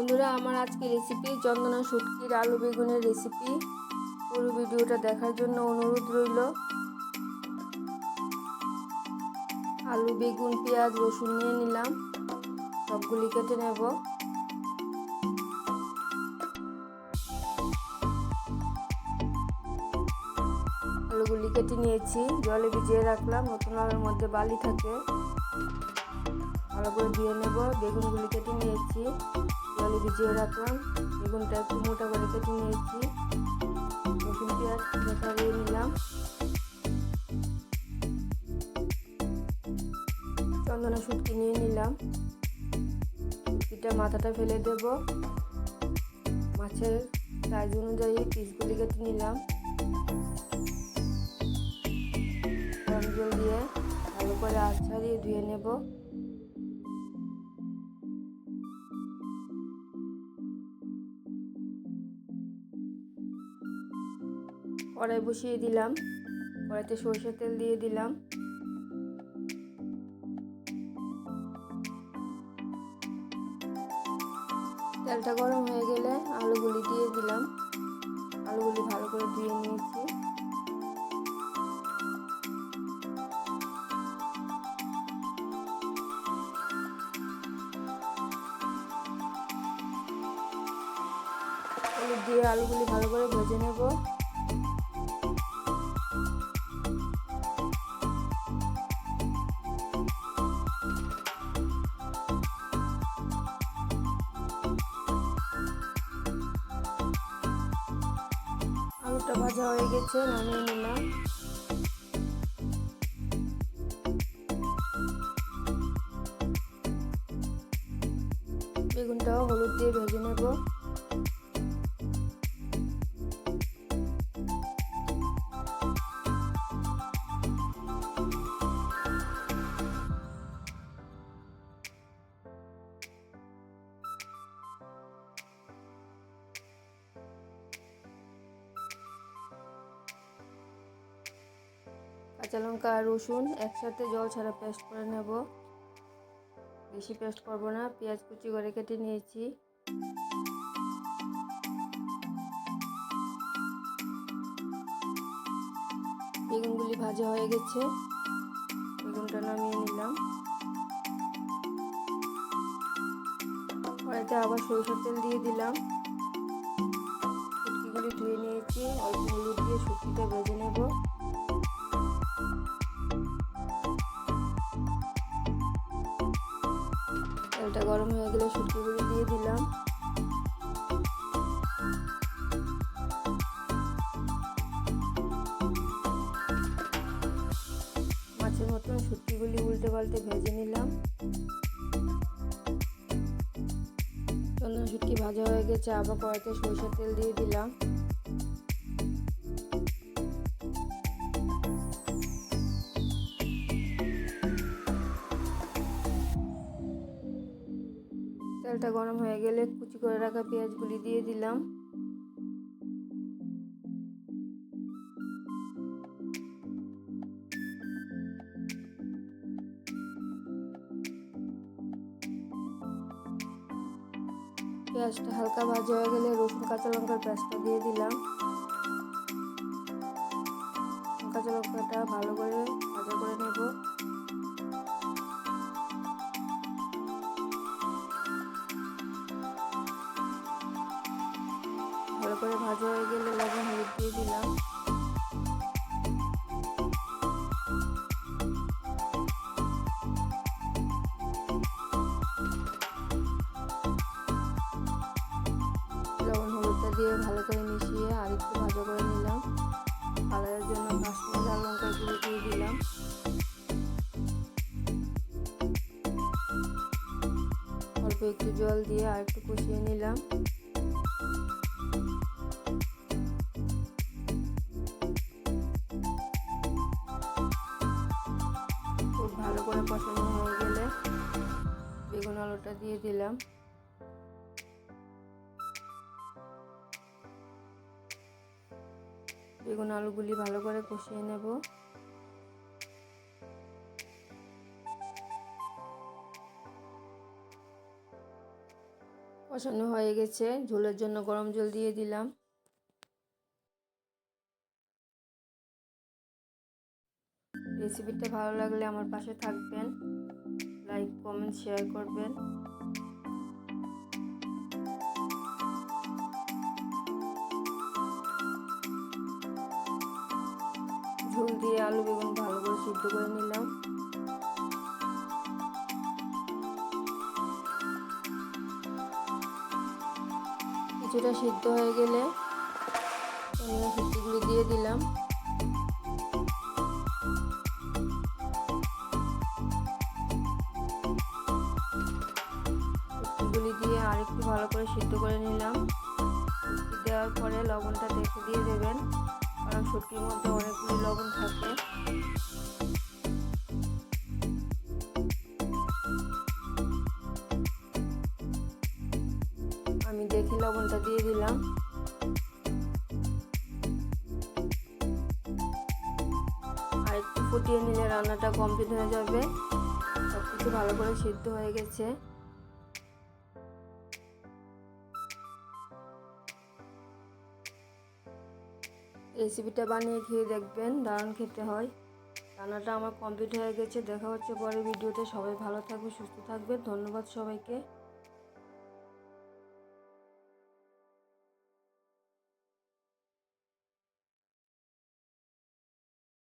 বন্ধুরা, আমার আজকে রেসিপি চন্দনা শুটকির আলু বেগুনের রেসিপি পুরো ভিডিওটা দেখার জন্য অনুরোধ রইল। আলু, বেগুন, পেঁয়াজ, রসুন নিয়ে নিলাম। সবগুলি কেটে নেব। আলুগুলি কেটে নিয়েছি। জলে ভিজিয়ে রাখলাম। নতুন আলুর মধ্যে বালি থাকে। ভালো করে ধুয়ে নেব। বেগুনগুলি কেটে নিয়েছি। জলে ভিজিয়ে রাখলাম বেগুনটা একটু মোটা করে কেটে নিয়েছি। রসুন পেঁয়াজ নিলাম। চন্দনা শুটকি নিয়ে নিলাম। শুটকিটা মাথাটা ফেলে দেব। মাছের সাইজ অনুযায়ী পিসগুলি কেটে নিলাম। জল দিয়ে ভালো করে আঁচ ছাড়িয়ে ধুয়ে নেব। কড়াই বসিয়ে দিলাম। কড়াইতে সরষের তেল দিয়ে দিলাম। তেলটা গরম হয়ে গেলে আলুগুলি দিয়ে দিলাম। আলুগুলি ভালো করে ধুয়ে নিয়েছি। দিয়ে আলুগুলি ভালো করে ভেজে নেব। আলুটা ভাজা হয়ে গেছে নামিয়ে নিলাম। কাঁচা লঙ্কা আর রসুন একসাথে জল ছাড়া পেস্ট করে নেব। বেশি পেস্ট করব না, পেঁয়াজ কুচি করে কেটে নিয়েছি। বেগুনগুলি ভাজা হয়ে গেছে, বেগুনটা নামিয়ে নিলাম। কড়াইতে আবার সরিষার তেল দিয়ে দিলাম। শুটকিগুলি ধুয়ে নিয়েছি, অল্প হলুদ দিয়ে শুটকিটা ভেজে নেব। তেলটা গরম হয়ে গেলে শুটকিগুলি দিয়ে দিলাম। মাছের মতন শুটকিগুলি উল্টে পাল্টে ভেজে নিলাম। চন্দন শুটকি ভাজা হয়ে গেছে, আবার কড়াইতে সরষের তেল দিয়ে দিলাম। তেলটা গরম হয়ে গেলে কুচি করে রাখা পেঁয়াজগুলি দিয়ে দিলাম। পেঁয়াজটা হালকা ভাজা হয়ে গেলে রসুন, কাঁচা লঙ্কার পেঁয়াজটা দিয়ে দিলাম। কাঁচা লঙ্কাটা ভালো করে ভাজা করে নেব। ভালো করে ভাজা হয়ে গেলে লবণ হলুদ দিয়ে দিলাম। লবণ হলুদটা দিয়ে ভালো করে মিশিয়ে আর একটু ভাজা করে নিলাম। কালারের জন্য কাশ্মীর লঙ্কা গুঁড়ো দিয়ে দিলাম। অল্প একটু জল দিয়ে আর একটু কষিয়ে নিলাম। করে কষানো হয়ে গেলে বেগুন আলুটা দিয়ে দিলাম। বেগুন আলুগুলি ভালো করে কষিয়ে নেব। কষানো হয়ে গেছে, ঝোলের জন্য গরম জল দিয়ে দিলাম। রেসিপিটা ভালো লাগলে আমার পাশে থাকবেন। লাইক কমেন্ট শেয়ার করবেন। ঝোল দিয়ে আলু, বেগুন ভালো করে সিদ্ধ করে নিলাম। কিছুটা সিদ্ধ হয়ে গেলে ধনিয়া দিয়ে দিলাম। ভালো করে সিদ্ধ করে নিলাম। দেওয়ার পরে লবণটা দেখে দিয়ে দেবেন। কারণ শুটকির মধ্যে অনেকগুলি লবণ থাকে। আমি দেখে লবণটা দিয়ে দিলাম। আর একটু ফুটিয়ে নিলে রান্নাটা কমপ্লিট হয়ে যাবে। সব কিছু ভালো করে সিদ্ধ হয়ে গেছে। রেসিপিটা বানিয়ে খেয়ে দেখবেন, দারুণ খেতে হয়। রান্নাটা আমার কমপ্লিট হয়ে গেছে, দেখা হচ্ছে পরে ভিডিওতে। সবাই ভালো থাকবে সুস্থ থাকবে ধন্যবাদ সবাইকে।